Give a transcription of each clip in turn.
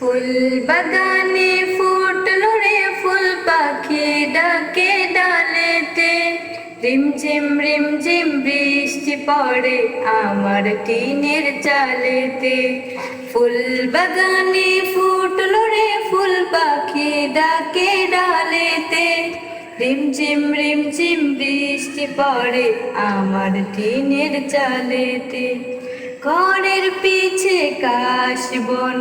ফুল বাগানে ফুটলো রে ফুল পাখি ডাকে ডালেতে। রিমঝিম রিমঝিম বৃষ্টি পড়ে আমার টিনের চালেতে। ফুল বাগানে ফুটলো রে ফুল পাখি ডাকে ডালেতে। রিমঝিম রিমঝিম বৃষ্টি পড়ে আমার টিনের চালেতে। ঘরের পিছে কাশ বন,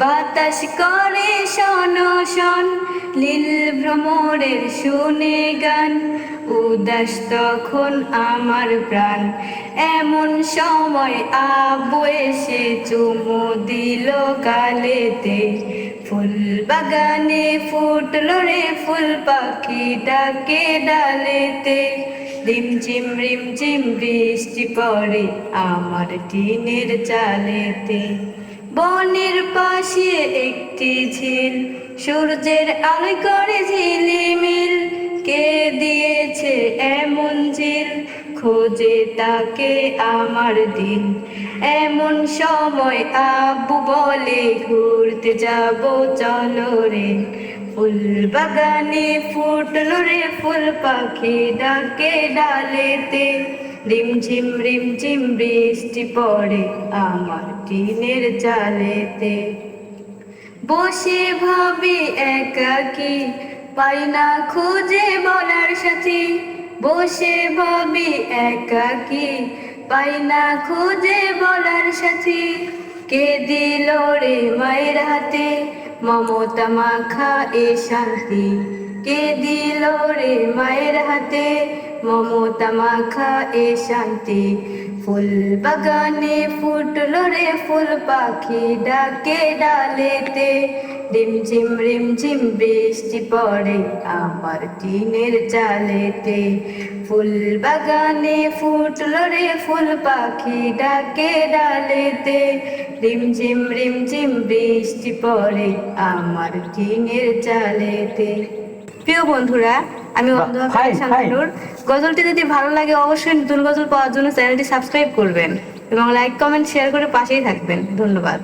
বাতাস করে শন শন, লীল ভ্রমরের শুনে গান, উদাস তখন আমার প্রাণ। এমন সময় আব্বু এসে চুমু দিল গালেতে, ফুল বাগানে ফুটলো রে ফুল পাখি ডাকে ডালেতে। রিমঝিম রিমঝিম বৃষ্টি পড়ে আমার টিনের চালেতে। বনের পাশে একটি ঝিল, সূর্যের আলোয় করে ঝিলিমিল। কে দিয়েছে এমন ঝিল? খোঁজে তাকে আমার দিন। এমন সময় আব্বু বলে, ঘুরতে যাব চলো রে। ফুল বাগানে ফুটলো রে ফুল পাখি ডাকে ডালেতে। রিমঝিম রিমঝিম বৃষ্টি পড়ে আমার টিনের চালেতে। বসে ভাবি একাকি পাই না খুঁজে বলার সাথী। বসে ভাবি একাকি পাই না খুঁজে বলার সাথী। কে দিল রে মায়ের হাতে? মমতা মাখা এ শান্তি। কে দিল রে মায়ের হাতে? মমতা মাখা এ শান্তি। ফুল বাগানে ফুটলো রে ফুল পাখি ডাকে ডালেতে। রিমঝিম রিমঝিম বৃষ্টি পড়ে আমার টিনের চালেতে। ফুল বাগানে ফুটলো রে ফুল পাখি ডাকে ডালেতে। রিমঝিম রিমঝিম বৃষ্টি পড়ে আমার টিনের চালেতে। প্রিয় বন্ধুরা আমি। শান্তনুর গজলটি যদি ভালো লাগে অবশ্যই নতুন গজল পাওয়ার জন্য চ্যানেলটি সাবস্ক্রাইব করবেন এবং লাইক কমেন্ট শেয়ার করে পাশেই থাকবেন। ধন্যবাদ।